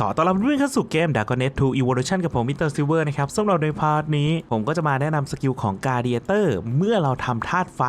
ขอต้อนรับเพื่อนเข้าสู่เกม Dragonet 2 Evolution กับผมมิสเตอร์ซิลเวอร์นะครับสำหรับในพาร์ทนี้ ผมก็จะมาแนะนำสกิลของ Gladiator เมื่อเราทำธาตุไฟ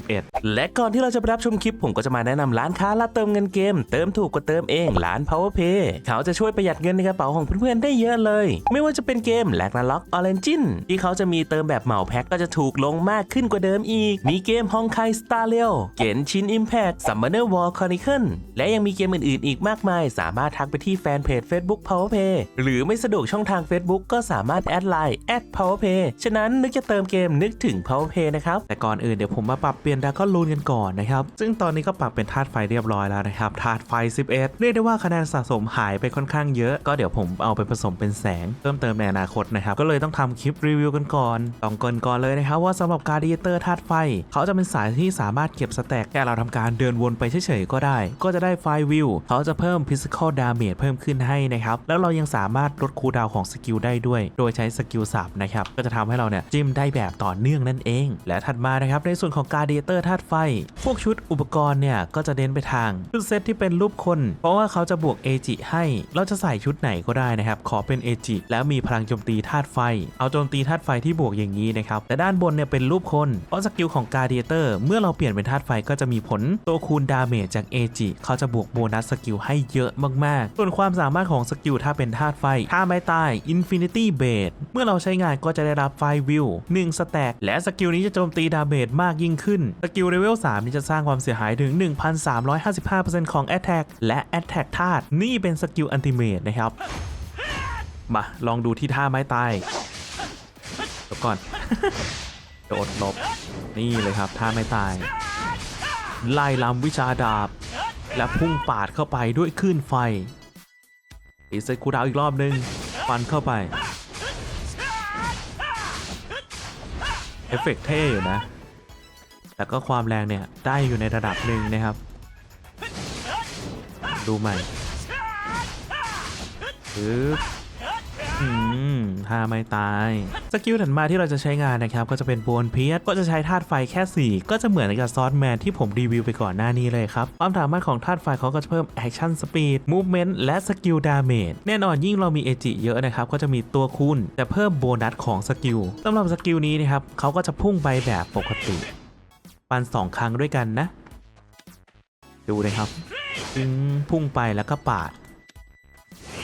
11 และก่อนที่เราจะไปรับชมคลิป ผมก็จะมาแนะนำร้านค้าและเติมเงินเกม เติมถูกกว่าเติมเองร้าน PowerPay เขาจะช่วยประหยัดเงินในกระเป๋าของเพื่อนๆได้เยอะเลย ไม่ว่าจะเป็นเกม l a g n a r o k Origin ที่เขาจะมีเติมแบบเหมาแพ็คก็จะถูกลงมากขึ้นกว่าเดิมอีก มีเกม Honkai Star Rail เกนชิน Impact Summoner War Chronicle และยังมีเกมอื่นๆ อีกมากมาย สามารถทักไปที่แฟนเพจ Facebook PowerPay หรือไม่สะดวกช่องทาง Facebook ก็สามารถแอดไลน์แอด PowerPay ฉะนั้นนึกจะเติมเกมนึกถึง PowerPay นะครับ แต่ก่อนอื่นเดี๋ยวผมมาปรับเปลี่ยนดาก้อนลูนกันก่อนนะครับ ซึ่งตอนนี้ก็ปรับเป็นธาตุไฟเรียบร้อยแล้วนะครับธาตุไฟ 11 เรียกได้ว่าคะแนนสะสมหายไปค่อนข้างเยอะ ก็เดี๋ยวผมเอาไปผสมเป็นแสงเพิ่มเติมในอนาคตนะครับ ก็เลยต้องทำคลิปรีวิวกันก่อนต้องเกรินก่อนเลยนะครับว่าสำหรับการดีเตอร์ธาตุไฟ เขาจะเป็นสายที่สามารถเก็บสแต็กแค่เราทำการเดินวนไปเฉยๆก็ได้ ก็จะได้ไฟวิวเขาจะเพิ่ม physical damage เพิ่มขึ้นให้นะครับ แล้วเรายังสามารถลดคูลดาวของสกิลได้ด้วย โดยใช้สกิลสับนะครับ ก็จะทำให้เราเนี่ยจิ้มได้แบบต่อเนื่องนั่นเอง และถัดมานะครับในส่วนของการดีเตอร์ธาตุไฟ พวกชุดอุปกรณ์เนี่ยก็จะเน้นไปทางชุดเซตที่เป็นรูปคน เพราะว่าเขาจะบวกเอจิให้ เราจะใส่ชุดไหนก็ได้นะครับ ขอเป็นเอจิแล้วมีพลังโจมตีธาตุไฟ เอาโจมตีธาตุไฟที่บวกอย่างนี้นะครับแต่ด้านบนเนี่ยเป็นรูปคน เพราะสกิลของการดีเตอร์เมื่อเราเปลี่ยนเป็นธาตุไฟก็จะมีผลตัวคูณดาเมจจากเอจิเขาจะบวกโบนัสสกิลให้เยอะมากๆ ส่วนความสามารถของสกิลถ้าเป็นธาตุไฟ ถ้าไม่ตาย Infinity b a s e เมื่อเราใช้งานก็จะได้รับไฟวิว1สแต็กและสกิลนี้จะโจมตีดาเมจมากยิ่งขึ้น สกิลเลเวล3นี้จะสร้างความเสียหายถึง 1,355%ของ Attack และ Attack ธาตุนี่เป็นสกิลอันติเมตนะครับ มาลองดูที่ท่าไม้ตายเดี๋ยวก่อน โดดหลบ นี่เลยครับท่าไม้ตาย ไล่ลำวิชาดาบ และพุ่งปาดเข้าไปด้วยคลื่นไฟ อีเซตคูดาวอีกรอบนึงฟันเข้าไป เอฟเฟกต์เท่อยู่นะแต่ก็ความแรงเนี่ย ได้อยู่ในระดับหนึ่งนะครับ ดูใหม่ปึ๊บ มถ้าไม่ตาย สกิลถัดมาที่เราจะใช้งานนะครับก็จะเป็นโบนเพียสก็จะใช้ธาตุไฟแค่ 4 ก็จะเหมือนกับซอสแมนที่ผมรีวิวไปก่อนหน้านี้เลยครับความสามารถของธาตุไฟเขาก็จะเพิ่มแอคชั่นสปีดมูฟเมนต์และสกิลดาเมจแน่นอนยิ่งเรามีเอจิเยอะนะครับก็จะมีตัวคูณแต่เพิ่มโบนัสของสกิลสำหรับสกิลนี้นะครับเขาก็จะพุ่งไปแบบปกติปัน2ครั้งด้วยกันนะ ดูนะครับจึงพุ่งไปแล้วก็ปาด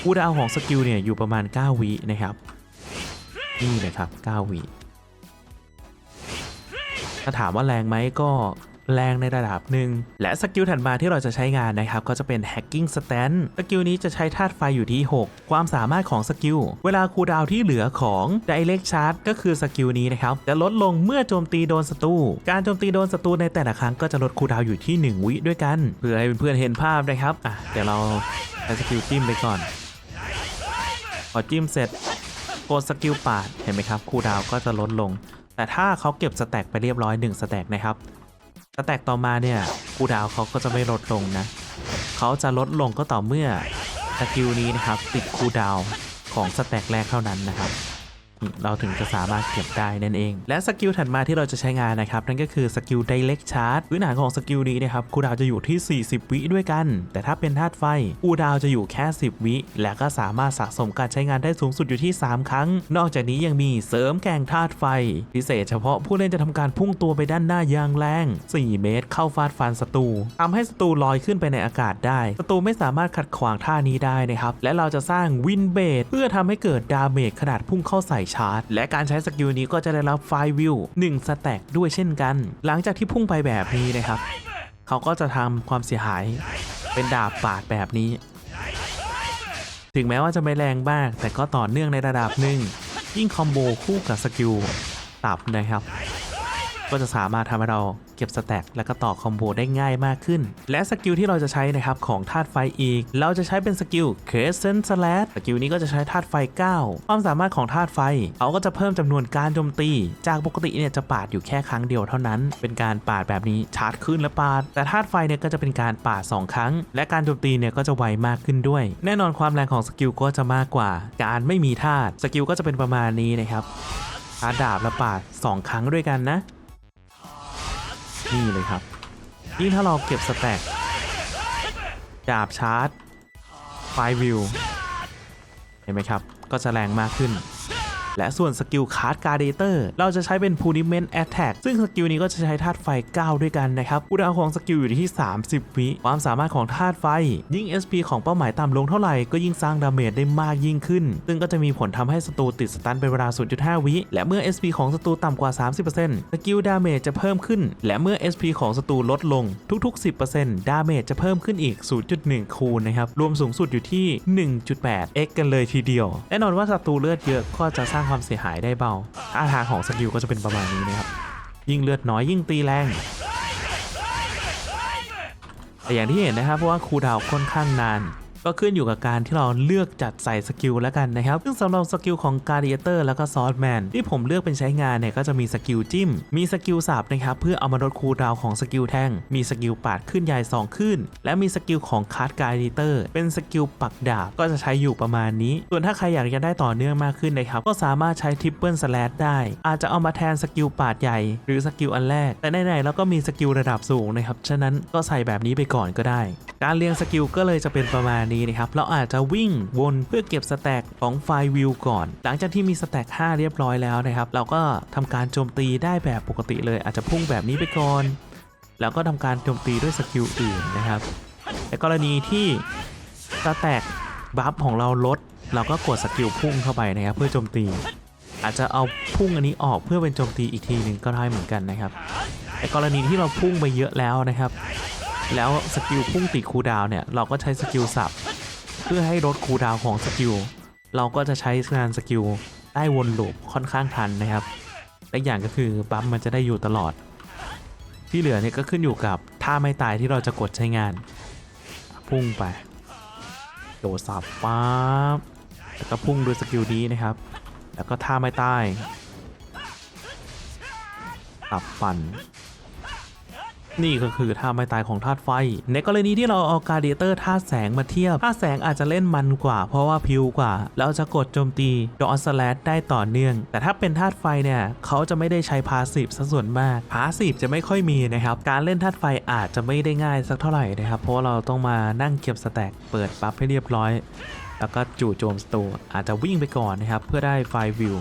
คูดาวของสกิลเนี่ยอยู่ประมาณ 9 วินะครับ นี่เลยครับ9วิถ้าถามว่าแรงไหมก็แรงในระดับหนึ่ง และสกิลถัดมาที่เราจะใช้งานนะครับ ก็จะเป็น hacking stand สกิลนี้จะใช้ธาตุไฟอยู่ที่ 6 ความสามารถของสกิล เวลาคูดาวที่เหลือของ direct charge ก็คือสกิลนี้นะครับ จะลดลงเมื่อโจมตีโดนศัตรู การโจมตีโดนศัตรูในแต่ละครั้งก็จะลดคูดาวอยู่ที่ 1 วิด้วยกัน เพื่อให้เพื่อนๆเห็นภาพนะครับ อะ เดี๋ยวเราใช้สกิลจิ้มไปก่อน พอจิ้มเสร็จ กดสกิลปาดเห็นไหมครับคูดาวก็จะลดลง แต่ถ้าเขาเก็บสแต็กไปเรียบร้อย1สแต็กนะครับสแต็กต่อมาเนี่ยคูดาวเขาก็จะไม่ลดลงนะเขาจะลดลงก็ต่อเมื่อสกิลนี้นะครับติดคูดาวของสแต็กแรกเท่านั้นนะครับ เราถึงจะสามารถเก็บได้นั่นเอง และสกิลถัดมาที่เราจะใช้งานนะครับ นั่นก็คือสกิล direct charge พื้นฐานของสกิลนี้นะครับคูดาวจะอยู่ที่ 40 วิด้วยกัน แต่ถ้าเป็นธาตุไฟคูดาวจะอยู่แค่ 10 วิ และก็สามารถสะสมการใช้งานได้สูงสุดอยู่ที่ 3 ครั้ง นอกจากนี้ยังมีเสริมแกงธาตุไฟ พิเศษเฉพาะผู้เล่นจะทำการพุ่งตัวไปด้านหน้าอย่างแรง 4 เมตร เข้าฟาดฟันศัตรูทำให้ศัตรูลอยขึ้นไปในอากาศได้ศัตรูไม่สามารถขัดขวางท่านี้ได้นะครับและเราจะสร้างวินเบดเพื่อทำให้เกิดดาเมจขนาดพุ่งเข้าใส่ชาร์จ และการใช้สกิลนี้ก็จะได้รับไฟวิว1สแต็กด้วยเช่นกัน หลังจากที่พุ่งไปแบบนี้นะครับ เขาก็จะทำความเสียหายเป็นดาบปาดแบบนี้ ถึงแม้ว่าจะไม่แรงมาก แต่ก็ต่อเนื่องในระดับหนึ่งยิ่งคอมโบคู่กับสกิลตับนะครับ ก็จะสามารถทำให้เราเก็บสแต็กแล้วก็ต่อคอมโบได้ง่ายมากขึ้น และสกิลที่เราจะใช้นะครับของธาตุไฟอีก เราจะใช้เป็นสกิล Crescent Slash สกิลนี้ก็จะใช้ธาตุไฟ 9 ความสามารถของธาตุไฟ เขาก็จะเพิ่มจำนวนการโจมตี จากปกติเนี่ยจะปาดอยู่แค่ครั้งเดียวเท่านั้น เป็นการปาดแบบนี้ชาร์จขึ้นและปาด แต่ธาตุไฟเนี่ยก็จะเป็นการปาด 2 ครั้ง และการโจมตีเนี่ยก็จะไวมากขึ้นด้วย แน่นอนความแรงของสกิลก็จะมากกว่า การไม่มีธาตุสกิลก็จะเป็นประมาณนี้นะครับชาดาบและปาด 2 ครั้งด้วยกันนะ นี่เลยครับยิ่งถ้าเราเก็บสแต็กดาบชาร์จไฟวิว เห็นไหมครับ ก็จะแรงมากขึ้น และส่วนสกิลคาร์ดการ์เดเตอร์เราจะใช้เป็น Punishment Attack ซึ่งสกิลนี้ก็จะใช้ธาตุไฟ 9 ด้วยกันนะครับคูลดาวน์ของสกิลอยู่ที่ 30 วิความสามารถของธาตุไฟ ยิ่ง SP ของเป้าหมายต่ำลงเท่าไหร่ก็ยิ่งสร้างดาเมจได้มากยิ่งขึ้น ซึ่งก็จะมีผลทำให้ศัตรูติดสตันเป็นเวลา 0.5 วิ และเมื่อ SP ของศัตรูต่ำกว่า 30%สกิลดาเมจจะเพิ่มขึ้น และเมื่อ SP ของศัตรูลดลงทุกๆ 10%ดาเมจจะเพิ่มขึ้นอีก 0.1 คูณนะครับรวมสูงสุดอยู่ที่ 1.8 x กันเลยทีเดียวแน่นอนว่าศัตรูเลือดเยอะก็จะสร้างความเสียหายได้เบาท่าทางของสกิลก็จะเป็นประมาณนี้นะครับ ยิ่งเลือดน้อยยิ่งตีแรงแต่อย่างที่เห็นนะครับเพราะว่าคูดาวค่อนข้างนาน ก็ขึ้นอยู่กับการที่เราเลือกจัดใส่สกิลแล้วกันนะครับซึ่งสำหรับสกิลของการ์เดียเตอร์แล้วก็ซอสแมนที่ผมเลือกเป็นใช้งานเนี่ยก็จะมีสกิลจิ้ม มีสกิลสับนะครับเพื่อเอามาลดคูลดาวของสกิลแทงมีสกิลปาดขึ้นใหญ่2ขึ้น และมีสกิลของคัดการ์เดียเตอร์เป็นสกิลปักดาบก็จะใช้อยู่ประมาณนี้ ส่วนถ้าใครอยากจะได้ต่อเนื่องมากขึ้นนะครับก็สามารถใช้ทริปเปิลสแลดได้ อาจจะเอามาแทนสกิลปาดใหญ่ หรือสกิลอันแรก แต่ไหนๆแล้วก็มีสกิลระดับสูงนะครับฉะนั้นก็ใส่แบบนี้ไปก่อนก็ได้ การเรียงสกิลก็เลยจะเป็นประมาณนี้นะครับเราอาจจะวิ่งวนเพื่อเก็บสแต็กของไฟล์วิวก่อน หลังจากที่มีสแต็ก5เรียบร้อยแล้วนะครับเราก็ทำการโจมตีได้แบบปกติเลย อาจจะพุ่งแบบนี้ไปก่อน แล้วก็ทำการโจมตีด้วยสกิลอื่นนะครับในกรณีที่สแต็กบัฟของเราลดเราก็กดสกิลพุ่งเข้าไปนะครับเพื่อโจมตี อาจจะเอาพุ่งอันนี้ออกเพื่อเป็นโจมตีอีกทีหนึ่งก็ได้เหมือนกันนะครับในกรณีที่เราพุ่งไปเยอะแล้วนะครับ แล้วสกิลพุ่งติดคูดาวเนี่ย เราก็ใช้สกิลสับ เพื่อให้ลดคูดาวของสกิล เราก็จะใช้งานสกิลได้วนลูปค่อนข้างทันนะครับและอย่างก็คือบัฟมันจะได้อยู่ตลอด ที่เหลือเนี่ยก็ขึ้นอยู่กับท่าไม่ตายที่เราจะกดใช้งาน พุ่งไปโดดสับปั๊บแล้วก็พุ่งด้วยสกิลนี้นะครับ แล้วก็ท่าไม่ตายตับปั่น นี่ก็คือท่าไม่ตายของธาตุไฟ ในกรณีที่เราเอาการ์เดเตอร์ธาตุแสงมาเทียบธาตุแสงอาจจะเล่นมันกว่า เพราะว่าพิวกว่า แล้วจะกดโจมตีดอสแลดได้ต่อเนื่อง แต่ถ้าเป็นธาตุไฟเนี่ยเขาจะไม่ได้ใช้พาสีฟซะส่วนมากพาสีฟจะไม่ค่อยมีนะครับการเล่นธาตุไฟอาจจะไม่ได้ง่ายสักเท่าไหร่นะครับเพราะเราต้องมานั่งเก็บสแต็กเปิดปั๊บให้เรียบร้อย แล้วก็จู่โจมสตูอาจจะวิ่งไปก่อนนะครับเพื่อได้ไฟวิว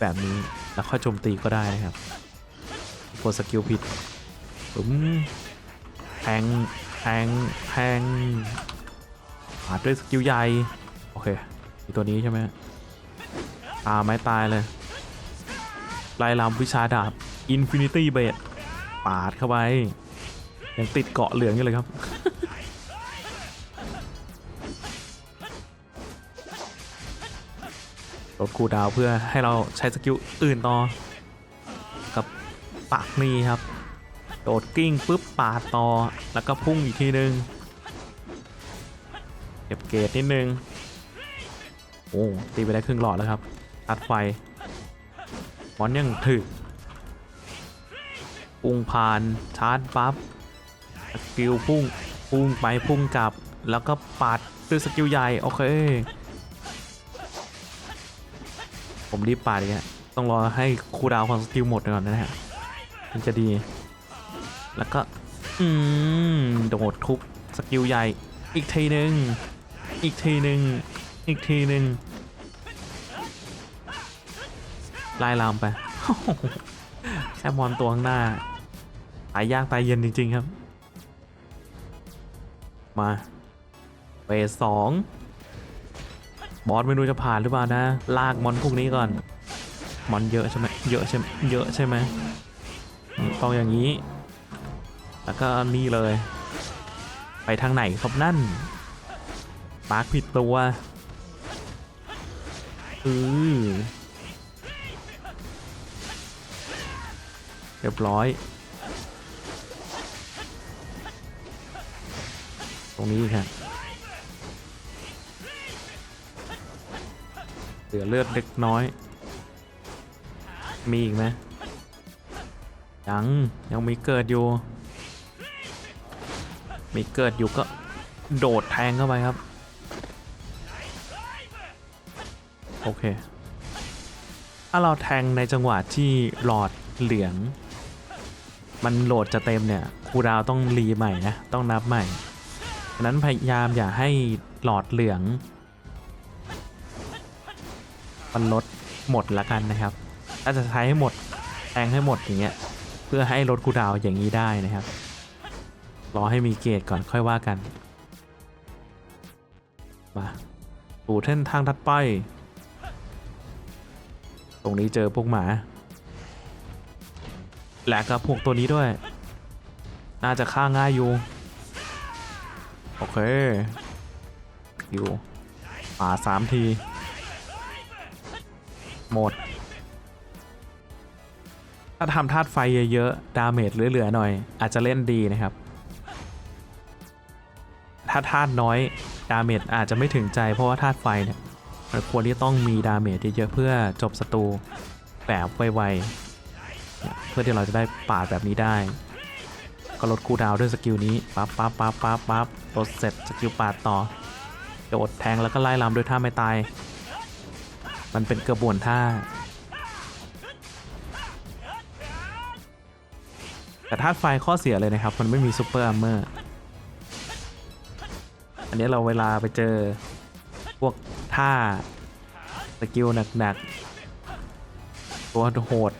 แบบนี้แล้วค่อยโจมตีก็ได้นะครับกดสกิลผิด ปึ้มแทงแทงแทงปาดด้วยสกิลใหญ่ โอเคอีตัวนี้ใช่ไหมตาไม้ตายเลยไล่ลำวิชาดาบ Infinity b a d ปาดเข้าไป ยังติดเกาะเหลืองอยู่เลยครับ ลดคูดาวเพื่อให้เราใช้สกิลอื่นต่อ กับปากนี้ครับ โดดกิ้งปุ๊บปาดต่อ แล้วก็พุ่งอีกทีนึงเก็บเกรดนิดนึง โอ้ตีไปได้ครึ่งหลอดแล้วครับตัดไฟมอนยังถึกพุ่งผ่านชาร์จปั๊บสกิลพุ่งพุ่งไปพุ่งกลับ แล้วก็ปาดด้วยสกิลใหญ่ โอเค ผมรีบปาดอย่างเงี้ยต้องรอให้คูดาวของสกิลหมดก่อนนะฮะถึงจะดี แล้วก็อืมโดดทุบสกิลใหญ่ อีกทีหนึ่งอีกทีหนึ่งอีกทีหนึ่งไล่ลามไปแค่มอนตัวข้างหน้าตายยากตายเย็นจริง ๆ ครับ มาเฟสสองบอสไม่รู้จะผ่านหรือเปล่านะ ลากมอนพวกนี้ก่อน มอนเยอะใช่ไหมเยอะใช่ไหมเยอะใช่ไหมต้องอย่างนี้ แล้วก็นี่เลย ไปทางไหนครับนั่นมาร์กผิดตัวอือเรียบร้อย ตรงนี้ครับเหลือเลือดเล็กน้อย มีอีกไหมยัง ยังมีเกิดอยู่ มีเกิดอยู่ก็โดดแทงเข้าไปครับ โอเค ถ้าเราแทงในจังหวะที่หลอดเหลือง มันโหลดจะเต็มเนี่ยคูดาวต้องรีใหม่นะ ต้องนับใหม่ฉะนั้นพยายามอย่าให้หลอดเหลืองมันลดหมดละกันนะครับ ถ้าจะใช้ให้หมดแทงให้หมดอย่างเงี้ย เพื่อให้ลดคูดาวอย่างนี้ได้นะครับ รอให้มีเกรดก่อนค่อยว่ากัน มาสู่เส้นทางถัดไป ตรงนี้เจอพวกหมา และก็พวกตัวนี้ด้วย น่าจะฆ่าง่ายอยู่ โอเค อยู่ป่าสามที หมด ถ้าทำธาตุไฟเยอะๆ ดาเมจเหลือๆ หน่อย อาจจะเล่นดีนะครับ ถ้าธาตุน้อยดาเมจอาจจะไม่ถึงใจเพราะว่าธาตุไฟเนี่ยมันควรที่ต้องมีดาเมจเยอะๆเพื่อจบศัตรูแบบไวๆเพื่อที่เราจะได้ปาดแบบนี้ได้ ก็ลดคูดาวด้วยสกิลนี้ปั๊บปั๊บปั๊บปั๊บปั๊บลดเสร็จสกิลปาดต่อโดดแทงแล้วก็ไล่ลำด้วยท่าไม่ตาย มันเป็นกระบวนท่าแต่ธาตุไฟข้อเสียเลยนะครับ มันไม่มีซูเปอร์อาร์เมอร์ อันนี้เราเวลาไปเจอพวกท่าสกิลหนักๆตัวโหด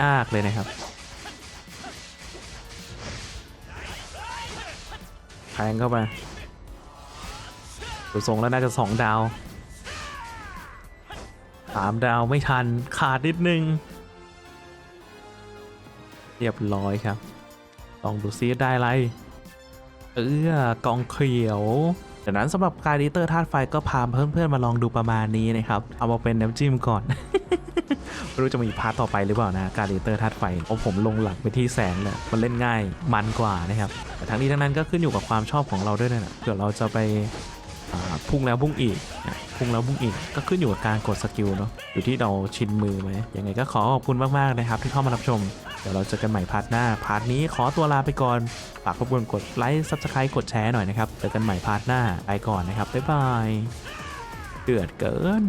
ยากเลยนะครับแทงเข้าไปดูทรงแล้วน่าจะสองดาวสามดาวไม่ทันขาดนิดนึง เรียบร้อยครับ ลองดูซิได้อะไร เออกองเขียวจากนั้นสำหรับการดิเตอร์ธาตุไฟก็พาเพื่อนๆมาลองดูประมาณนี้นะครับ เอามาเป็นน้ำจิ้มก่อนไม่รู้จะมีพาร์ทต่อไปหรือเปล่านะการดิเตอร์ธาตุไฟเพราผมลงหลักไปที่แสงเลยมันเล่นง่ายมันกว่านะครับแต่ทั้งนี้ทั้งนั้นก็ขึ้นอยู่กับความชอบของเราด้วยนะเผื่อเราจะไปพุ่งแล้วพุ่งอีกพุ่งแล้วพุ่งอีกก็ขึ้นอยู่กับการกดสกิลเนาะอยู่ที่เราชินมือไหมยังไงก็ขอขอบคุณมากๆนะครับที่เข้ามารับชม เดี๋ยวเราเจอกันใหม่พาร์ทหน้า พาร์ทนี้ขอตัวลาไปก่อน ฝากรบกวนกดไลค์ซับสไครต์กดแชร์หน่อยนะครับ เจอกันใหม่พาร์ทหน้าไปก่อนนะครับ บ๊ายบาย เดือดเกิน